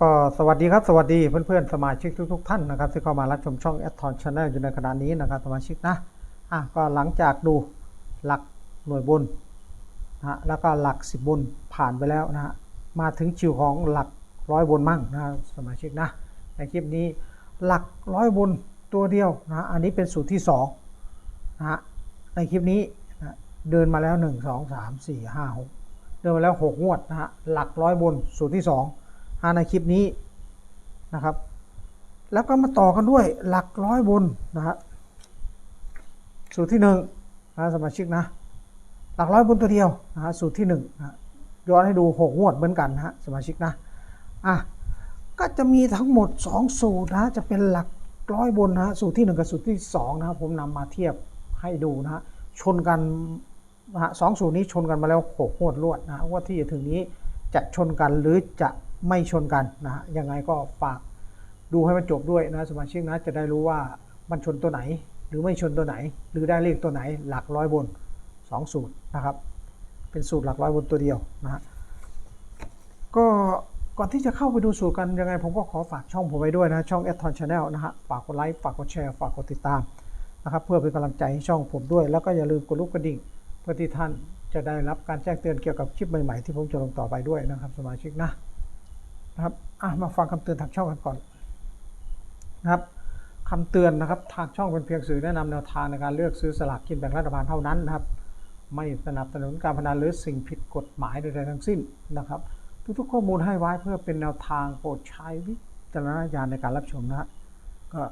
ก็สวัสดีครับสวัสดีเพื่อนๆ สมาชิกทุกๆท่านนะครับที่เข้ามารับชมช่อง a d t o n Channel อยู่ในขณะนี้นะครับสมาชิกนะอะก็หลังจากดูหลักหน่วยบนนะฮะแล้วก็หลัก 10 บนผ่านไปแล้วนะฮะมาถึงชิวของหลักร้อยบนมั่งนะสมาชิกนะในคลิปนี้หลักร้อยบนตัวเดียวนะอันนี้เป็นสูตรที่2นะฮะในคลิปนี้นะเดินมาแล้ว 1 2 3 4 5 6 เดินมาแล้ว 6 งวดนะฮะหลักร้อยบนสูตรที่2อ่า ในคลิปนี้นะครับ แล้วก็มาต่อกันด้วยหลักร้อยบนนะฮะสูตรที่หนึ่งนะสมาชิกนะ หลักร้อยบนตัวเดียวนะฮะสูตรที่หนึ่งนะย้อนให้ดูหกงวดเหมือนกันนะฮะสมาชิกนะอะก็จะมีทั้งหมด 2 สูตรนะจะเป็นหลักร้อยบนนะฮะสูตรที่ 1 กับสูตรที่2นะครับผมนำมาเทียบให้ดูนะฮะชนกันนะฮะสองสูตรนี้ชนกันมาแล้วหกงวดรวดนะว่าที่จะถึงนี้จะชนกันหรือจะ ไม่ชนกันนะฮะยังไงก็ฝากดูให้มันจบด้วยนะสมาชิกนะจะได้รู้ว่ามันชนตัวไหน หรือไม่ชนตัวไหน หรือได้เลขตัวไหนหลักร้อยบน 2 สูตรนะครับ เป็นสูตรหลักร้อยบนตัวเดียวนะฮะก็ก่อนที่จะเข้าไปดูสูตรกันยังไง ผมก็ขอฝากช่องผมไว้ด้วยนะช่อง a d t o n Channel นะฮะฝากกดไลค์ฝากกดแชร์ฝากกดติดตามนะครับเพื่อเป็นกำลังใจให้ช่องผมด้วย แล้วก็อย่าลืมกดลูกกระดิ่งเพื่อที่ท่านจะได้รับการแจ้งเตือนเกี่ยวกับคลิปใหม่ๆที่ผมจะลงต่อไปด้วยนะครับสมาชิกนะ นะครับอะมาฟังคำเตือนทางช่องกันก่อนนะครับคำเตือนนะครับทางช่องเป็นเพียงสื่อแนะนำแนวทางในการเลือกซื้อสลากกินแบ่งรัฐบาลเท่านั้นนะครับ ไม่สนับสนุนการพนันหรือสิ่งผิดกฎหมายใดๆทั้งสิ้นนะครับ ทุกๆข้อมูลให้ไว้เพื่อเป็นแนวทางโปรดใช้วิจารณญาณในการรับชมนะฮะก็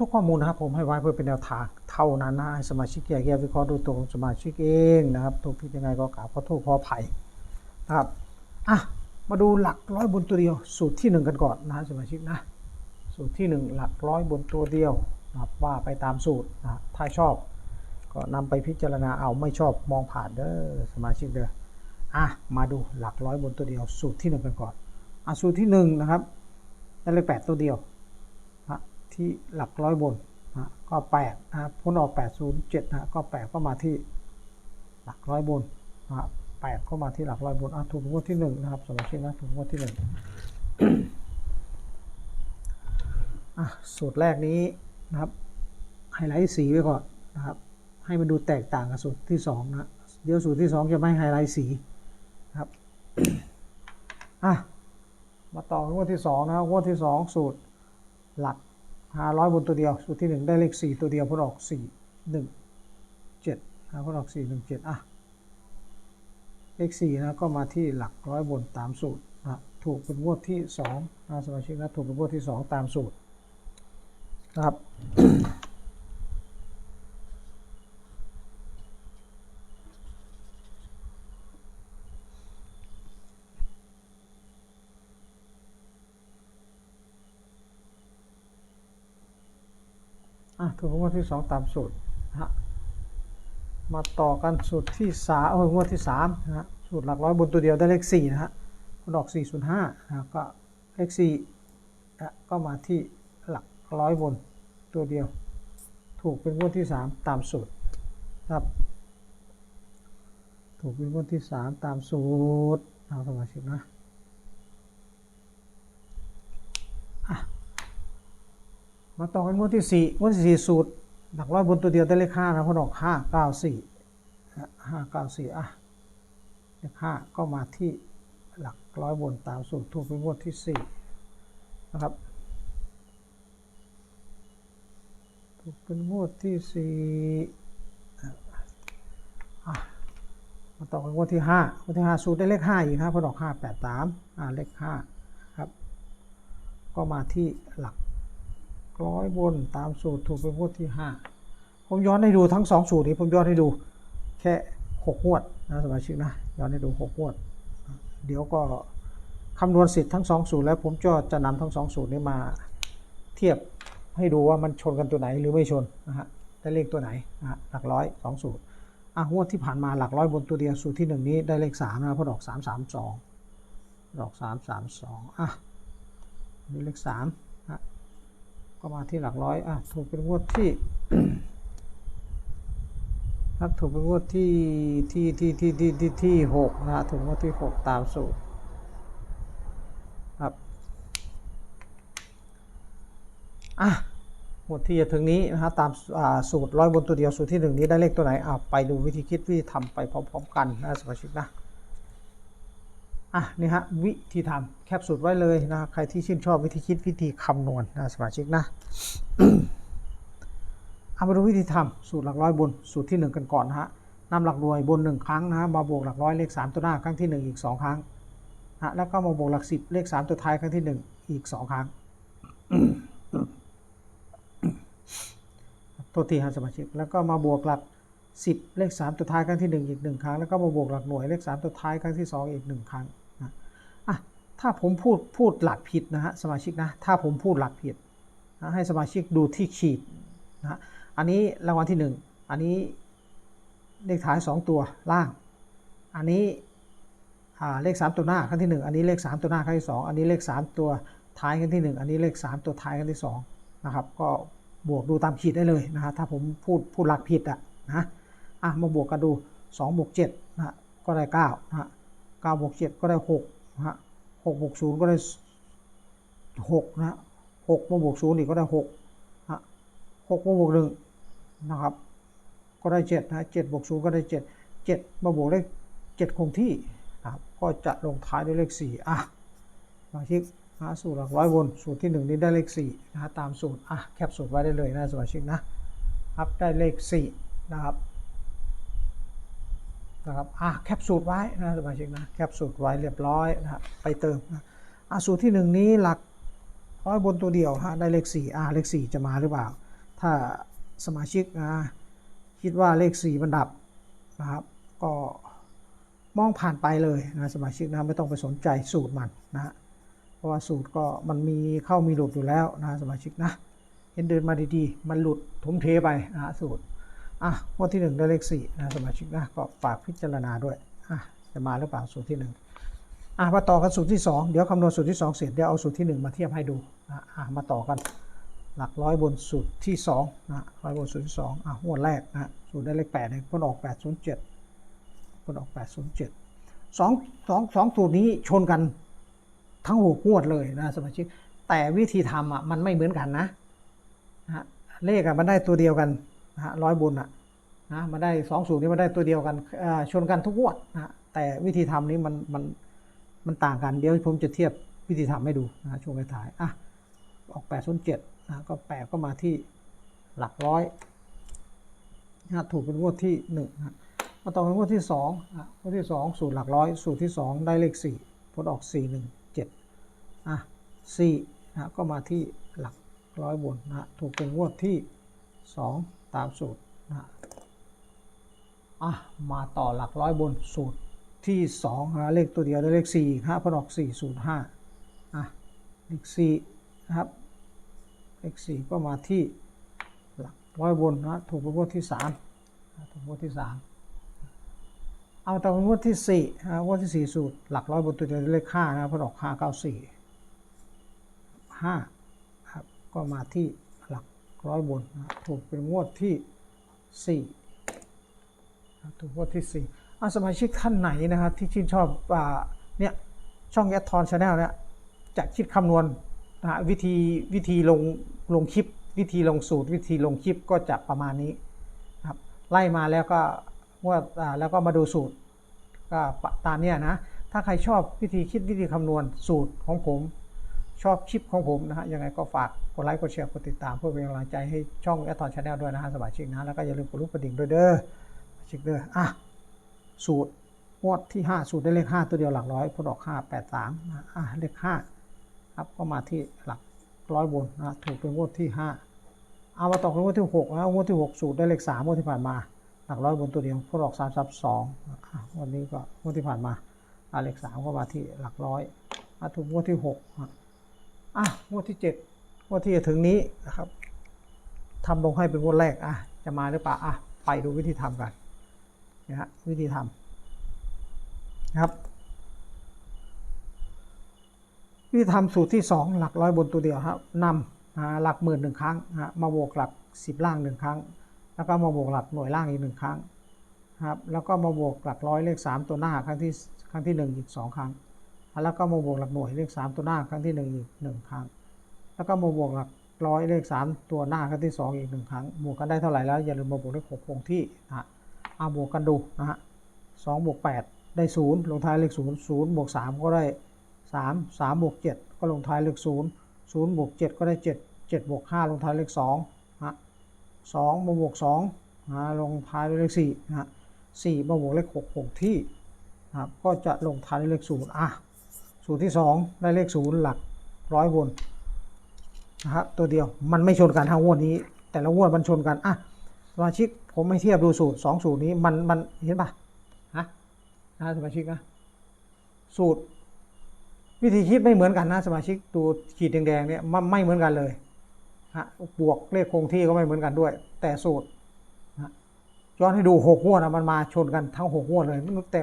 ทุกๆข้อมูลนะครับผมให้ไว้เพื่อเป็นแนวทางเท่านั้นนะให้สมาชิกแยกแยะวิเคราะห์ดูตัวของสมาชิกเองนะครับถูกผิดยังไงก็กราบขอโทษขออภัยนะครับอะ มาดูหลักร้อยบนตัวเดียว สูตรที่หนึ่งกันก่อนนะสมาชิกนะสูตรที่หนึ่งหลักร้อยบนตัวเดียวนะครับว่าไปตามสูตรนะถ้าชอบ ก็นำไปพิจารณาเอาไม่ชอบมองผ่านเด้อสมาชิกเด้ออะมาดูหลักร้อยบนตัวเดียว สูตรที่หนึ่งกันก่อนอะสูตรที่หนึ่งนะครับได้เลขแปดตัวเดียวนะที่หลักร้อยบนนะก็แปดนะพ้นออกแปดศูนย์เจ็ดนะก็แปดก็มาที่หลักร้อยบนนะ แปดก็มาที่หลักร้อยบนอะถูกงวดที่หนึ่งนะครับสมาชิกนะถูกงวดที่หนึ่งอะสูตรแรกนี้นะครับไฮไลท์สีไว้ก่อนนะครับ ให้มันดูแตกต่างกับสูตรที่สองนะเดี๋ยวสูตรที่สองจะไม่ไฮไลท์สีนะครับอะมาต่อกันงวดที่สองนะครับงวดที่สองสูตรหลักหาร้อยบนตัวเดียว สูตรที่หนึ่งได้เลขสี่ตัวเดียวพ้นออกสี่หนึ่งเจ็ดนะพ้นออกสี่หนึ่งเจ็ดอะ เลขสี่นะก็มาที่หลักร้อยบนตามสูตรนะถูกเป็นงวดที่สองนะสมาชิกนะถูกเป็นงวดที่สองตามสูตรนะครับอะถูกงวดที่สองตามสูตรนะฮะ มาต่อกันสูตรที่สามเอองวดที่สามนะฮะสูตรหลักร้อยบนตัวเดียวได้เลขสี่นะฮะคุณออกสี่ศูนย์ห้านะก็เลขสี่อะก็มาที่หลักร้อยบนตัวเดียว ถูกเป็นงวดที่สามตามสูตรครับถูกเป็นงวดที่สามตามสูตรเอาสมาชิกนะมาต่อกันงวดที่สี่งวดที่สี่สูตร หลักร้อยบนตัวเดียวได้เลขห้านะเพราะดอกห้าเก้าสี่ห้าเก้าสี่อะเลขห้าก็มาที่หลักร้อยบนตามสูตรถูกเป็นงวดที่สี่นะครับถูกเป็นงวดที่สี่มาต่อกันงวดที่ห้างวดที่ห้าสูตรได้เลขห้าอีกนะเพราะดอกห้าแปดสามอ่าเลขห้าครับ ก็มาที่หลัก ร้อยบนตามสูตรถูกเป็นงวดที่ห้าผมย้อนให้ดูทั้งสองสูตรนี้ผมย้อนให้ดูแค่หกงวดนะสมาชิกนะย้อนให้ดูหกงวด เดี๋ยวก็คำนวณสิทธิ์ทั้งสองสูตรแล้วผมก็จะนำทั้งสองสูตรนี้มาเทียบให้ดูว่ามันชนกันตัวไหนหรือไม่ชนนะฮะได้เลขตัวไหนนะฮะหลักร้อยสองสูตรอะงวดที่ผ่านมาหลักร้อยบนตัวเดียวสูตรที่หนึ่งนี้ได้เลขสามนะเพราะดอกสามสามสองดอกสามสามสองอะนี่เลขสาม ก็มาที่หลักร้อยอะถูกเป็นงวดที่ครับถูกเป็นงวดที่ที่ที่ที่ที่ที่ที่หกนะถูกงวดที่หกตามสูตรครับอะหมวดที่จะถึงนี้นะฮะตามสูตรร้อยบนตัวเดียวสูตรที่หนึ่งนี้ได้เลขตัวไหนอ่าไปดูวิธีคิดวิธีทำไปพร้อมๆกันนะสมาชิกนะ อะนี่ฮะวิธีทำแคปสูตรไว้เลยนะใครที่ชื่นชอบวิธีคิดวิธีคำนวณนะสมาชิกนะเอามาดูวิธีทำสูตรหลักร้อยบนสูตรที่ 1 กันก่อนนะฮะนำหลักหน่วยบน 1 ครั้งนะฮะมาบวกหลักร้อยเลข 3 ตัวหน้าครั้งที่ 1 อีก 2 ครั้งนะแล้วก็มาบวกหลัก 10 เลข 3 ตัวท้ายครั้งที่ 1 อีก 2 ครั้งตัวที่ฮะสมาชิกแล้วก็มาบวกหลัก 10 เลข 3 ตัวท้ายครั้งที่ 1 อีก 1 ครั้ง แล้วก็มาบวกหลักหน่วยเลข 3 ตัวท้ายครั้งที่ 2 อีก 1 ครั้ง ถ้าผมพูดพูดหลักผิดนะฮะสมาชิกนะ ถ้าผมพูดหลักผิดนะให้สมาชิกดูที่ขีดนะฮะอันนี้รางวัลที่ 1 อันนี้เลขท้าย 2 ตัวล่าง อันนี้เลข 3 ตัวหน้าครั้งที่ 1 อันนี้เลข 3 ตัวหน้าครั้งที่ 2 อันนี้เลข 3 ตัวท้ายครั้งที่ 1 อันนี้เลข 3 ตัวท้ายครั้งที่2นะครับก็บวกดูตามขีดได้เลยนะฮะถ้าผมพูดพูดหลักผิดอะนะอะมาบวกกันดู2บวก7นะฮะก็ได้9นะฮะ9บวก7ก็ได้6นะ ฮะ6บวก0ก็ได้6นะฮะ6มาบวก0อีกก็ได้6นะฮะ6มาบวก1นะครับ ก็ได้7นะ7บวก0ก็ได้7 7มาบวกเลข7คงที่นะครับก็จะลงท้ายด้วยเลข4อะมาชิกนะสูตรหลักร้อยบนสูตรที่1นี้ได้เลข4นะฮะตามสูตรอะแคปสูตรไว้ได้เลยนะสมาชิกนะครับได้เลข4นะครับ นะครับอะแคปสูตรไว้นะสมาชิกนะแคปสูตรไว้เรียบร้อยนะครับไปเติมนะอะสูตรที่ 1 นี้หลักร้อยบนตัวเดียวฮะได้เลข4อะเลข 4 จะมาหรือเปล่า ถ้าสมาชิกนะคิดว่าเลข 4 มันดับนะครับ ก็มองผ่านไปเลยนะสมาชิกนะไม่ต้องไปสนใจสูตรมันนะเพราะว่าสูตรก็มันมีเข้ามีหลุดอยู่แล้วนะสมาชิกนะเห็นเดินมาดีๆ มันหลุดทุ่มเทไปนะสูตร อะงวดที่1ได้เลข4นะสมาชิกนะก็ฝากพิจารณาด้วยอะจะมาหรือเปล่าสูตรที่1อะมาต่อกันสูตรที่2เดี๋ยวคำนวณสูตรที่2เสร็จเดี๋ยวเอาสูตรที่1มาเทียบให้ดูอะอะมาต่อกันหลักร้อยบนสูตรที่2นะร้อยบนสูตรที่2อะงวดแรกนะสูตรได้เลข8เนี่ยพ้นออก807พ้นออก807สองสองสองสูตรนี้ชนกันทั้งหกงวดเลยนะสมาชิกแต่วิธีทำอะมันไม่เหมือนกันนะนะเลขอะมันได้ตัวเดียวกัน นะฮะร้อยบนอะนะมันได้สองสูตรนี้มันได้ตัวเดียวกันชนกันทุกงวดนะแต่วิธีทำนี้มันมันมันต่างกันเดี๋ยวผมจะเทียบวิธีทำให้ดูนะช่วงท้ายอะออก8 0 7นะก็8ก็มาที่หลักร้อยนะถูกเป็นงวดที่1นะมาต่อเป็นงวดที่2นะงวดที่2สูตรหลักร้อย สูตรที่2ได้เลข4ผลออก4 1 7อะ4นะก็มาที่หลักร้อยบนนะถูกเป็นงวดที่2 ตามสูตรนะอะมาต่อหลักร้อยบนสูตรที่2นะเลขตัวเดียวได้เลข4ฮะผลออก4 0 5อะเลข4นะครับเลขสี่ก็มาที่หลักร้อยบนนะถูกเป็นงวดที่สามถูกงวดที่สามเอาแต่เป็นงวดที่สี่นะงวดที่สี่สูตรหลักร้อยบนตัวเดียวเลขห้านะเพอออกห้าเก้าสี่ห้าครับก็มาที่ ร้อยบนนะถูกเป็นงวดที่สี่ถูกงวดที่สี่อาสมาชิกท่านไหนนะครับที่ชื่นชอบอ่าเนี่ยช่องแอดทอนชาแนลเนี่ยจะคิดคำนวณนะวิธีวิธีลงลงคลิป วิธีลงสูตร วิธีลงคลิปก็จะประมาณนี้ครับไล่มาแล้วก็ว่าอ่าแล้วก็มาดูสูตรก็ตามเนี้ยนะถ้าใครชอบวิธีคิดวิธีคำนวณสูตรของผม ชอบคลิปของผมนะฮะยังไงก็ฝากกดไลค์กดแชร์กดติดตามเพื่อเป็นกำลังใจให้ช่องแอตตอนชาแนลด้วยนะฮะสมาชิกนะแล้วก็อย่าลืมกดรูปกระดิ่งด้วยเด้อสมาชิกเด้ออะสูตรงวดที่ 5 สูตรได้เลข 5 ตัวเดียวหลักร้อยผลออก 5 8 3นะอะเลข5ครับก็มาที่หลักร้อยบนนะถูกเป็นงวดที่ 5 เอามาต่อเป็นงวดที่6นะงวดที่ 6 สูตรได้เลข3งวดที่ผ่านมา หลักร้อยบนตัวเดียวพอดอก3 3 2วันนี้ก็งวดที่ผ่านมาอะเลข3ก็มาที่หลักร้อยถูกงวดที่6 อะงวดที่7งวดที่จะถึงนี้นะครับทำลงให้เป็นงวดแรกอะจะมาหรือเปล่าอะไปดูวิธีทำกันนะฮะวิธีทำนะครับวิธีทำสูตรที่ 2 หลักร้อยบนตัวเดียวครับนำหลักหมื่นหนึ่งครั้งนะมาบวกหลัก 10 ล่างหนึ่งครั้ง แล้วก็มาบวกหลักหน่วยล่างอีกหนึ่งครั้งครับแล้วก็มาบวกหลักร้อยเลข 3 ตัวหน้าครั้งที่ครั้งที่ 1 อีก 2 ครั้ง แล้วก็มาบวกหลักหน่วยเลขสามตัวหน้าครั้งที่หนึ่งอีกหนึ่งครั้ง แล้วก็มาบวกหลักร้อยเลขสามตัวหน้าครั้งที่สองอีกหนึ่งครั้ง บวกกันได้เท่าไหร่แล้วอย่าลืมมาบวกเลขหกคงที่นะฮะเอาบวกกันดูนะฮะสองบวกแปดได้ศูนย์ลงท้ายเลขศูนย์ศูนย์บวกสามก็ได้สามสามบวกเจ็ดก็ลงท้ายเลขศูนย์ศูนย์บวกเจ็ดก็ได้เจ็ดเจ็ดบวกห้าลงท้ายเลขสองฮะสองมาบวกสองนะลงท้ายด้วยเลขสี่นะฮะสี่มาบวกเลขหกคงที่นะครับก็จะลงท้ายด้วยเลขศูนย์อะ สูตรที่สองได้เลขศูนย์หลักร้อยบนนะครับตัวเดียวมันไม่ชนกันทั้งงวดนี้ แต่ละงวดมันชนกันอะสมาชิกผมไม่เทียบดูสูตรสองสูตรนี้มันมันเห็นปะฮะนะสมาชิกนะสูตร วิธีคิดไม่เหมือนกันนะสมาชิกดูขีดแดงๆเนี่ยไม่เหมือนกันเลยฮะบวกเลขคงที่ก็ไม่เหมือนกันด้วย แต่สูตรนะย้อนให้ดูหกงวดนะมันมาชนกันทั้งหกงวดเลยแต่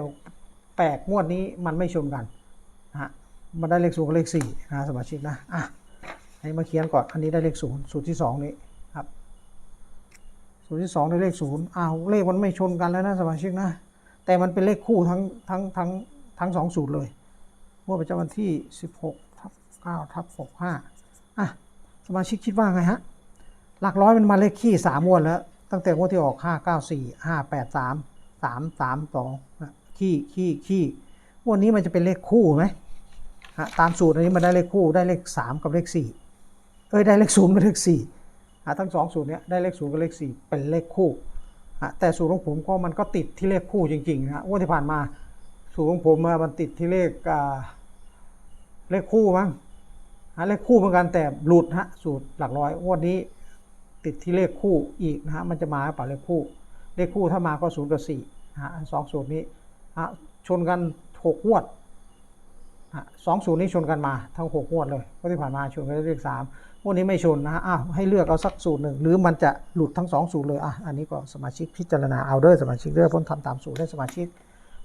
แปลกงวดนี้มันไม่ชนกัน มันได้เลขศูนย์กับเลขสี่นะสมาชิกนะอะให้มาเขียนก่อนอันนี้ได้เลขศูนย์สูตรที่สองนี้ครับสูตรที่สองได้เลขศูนย์อ้าวเลขมันไม่ชนกันแล้วนะสมาชิกนะ แต่มันเป็นเลขคู่ทั้งทั้งทั้งทั้งสองสูตรเลยงวดประจำวันที่ 16ทับ9ทับ65อะสมาชิกคิดว่าไงฮะ หลักร้อยมันมาเลขขี้สามวดแล้ว ตั้งแต่งวดที่ออก 594 583 332นะขี้ขี้ขี้วดนี้มันจะเป็นเลขคู่ไหม ตามสูตรอันนี้มันได้เลขคู่ได้เลขสามกับเลขสี่เอ้ยได้เลขศูนย์กับเลขสี่ฮะทั้งสองสูตรเนี้ยได้เลขศูนย์กับเลขสี่เป็นเลขคู่ฮะแต่สูตรของผมก็มันก็ติดที่เลขคู่จริงๆนะฮะงวดที่ผ่านมาสูตรของผมมันติดที่เลขเลขคู่มั้งฮะเลขคู่เหมือนกันแต่หลุดฮะสูตรหลักร้อยงวดนี้ติดที่เลขคู่อีกนะฮะมันจะมาหรือเปล่าเลขคู่ เลขคู่ถ้ามาก็ศูนย์กับสี่ฮะสองสูตรนี้ฮะชนกันหกงวด สองศูนย์นี้ชนกันมาทั้งหกงวดเลยก็ที่ผ่านมาชนกันเลขสามงวดนี้ไม่ชนนะฮะอ้าวให้เลือกเอาสักสูตรหนึ่งหรือมันจะหลุดทั้งสองสูตรเลยอะอันนี้ก็สมาชิกพิจารณาเอาเด้อสมาชิกเด้อพ้นทำตามสูตรได้สมาชิก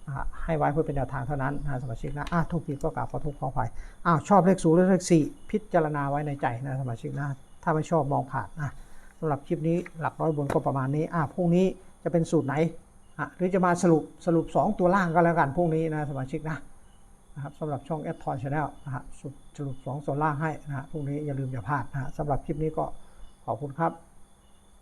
อะให้ไว้เพื่อเป็นแนวทางเท่านั้นนะสมาชิกนะอะทุกทีก็กราบขอโทษขออภัยอ้าวชอบเลขศูนย์หรือเลขสี่พิจารณาไว้ในใจนะสมาชิกนะถ้าไม่ชอบมองผ่านนะสำหรับคลิปนี้หลักร้อยบนก็ประมาณนี้อะพรุ่งนี้จะเป็นสูตรไหนอะหรือจะมาสรุปสรุปสองตัวล่างก็แล้วกันพรุ่งนี้นะสมาชิกนะ นะครับสำหรับช่อง a d t o n Channel นะฮะสรุปสองส่วนล่างให้นะฮะพรุ่งนี้อย่าลืมอย่าพลาดนะฮะสำหรับคลิปนี้ก็ขอบคุณครับ